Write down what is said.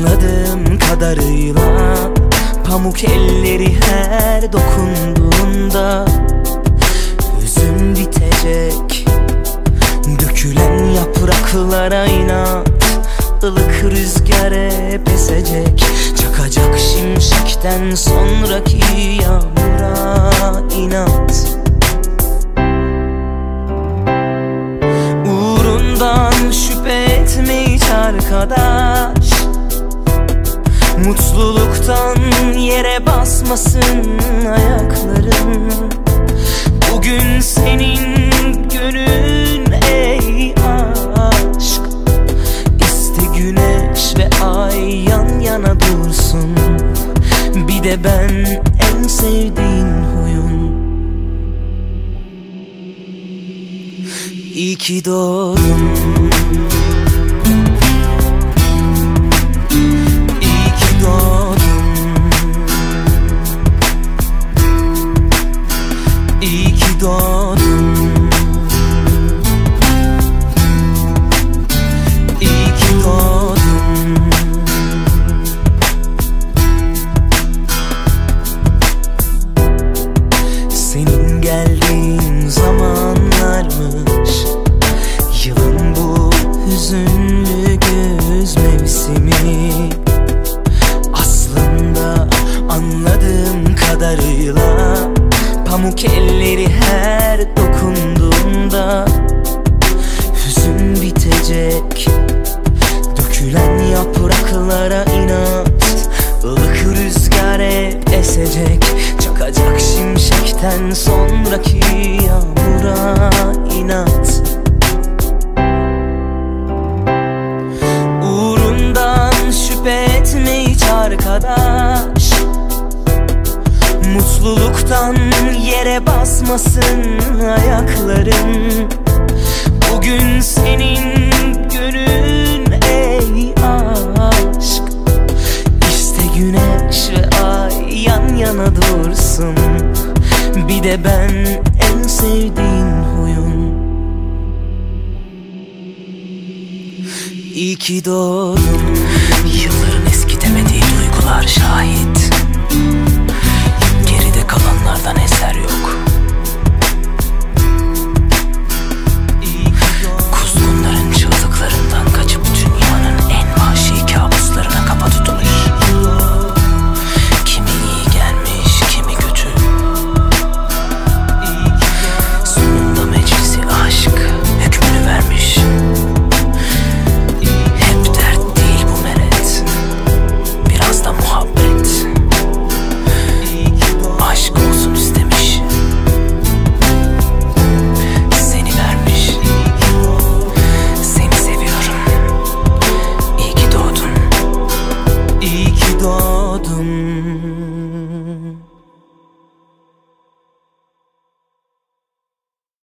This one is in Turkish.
Anladığım kadarıyla Pamuk elleri her dokunduğunda Hüzün bitecek. Dökülen yapraklara inan Ilık rüzgar hep esecek Çakacak şimşekten sonraki yağmura inat. Uğrundan şüphe etme hiç arkadaş Mutluluktan yere basmasın ayakların. Bugün senin günün ey aşk. İste güneş ve ay yan yana dursun. Bir de ben en sevdiğin huyun İyi ki doğdun şimşekten sonraki yağmura inat. Uğrundan şüphe etme hiç arkadaş. Mutluluktan yere basmasın ayakların. Bugün senin günün ey aşk. İşte güneş ve ay yan yana dursun De ben en sevdiğin huyun İyi ki doğdun oldum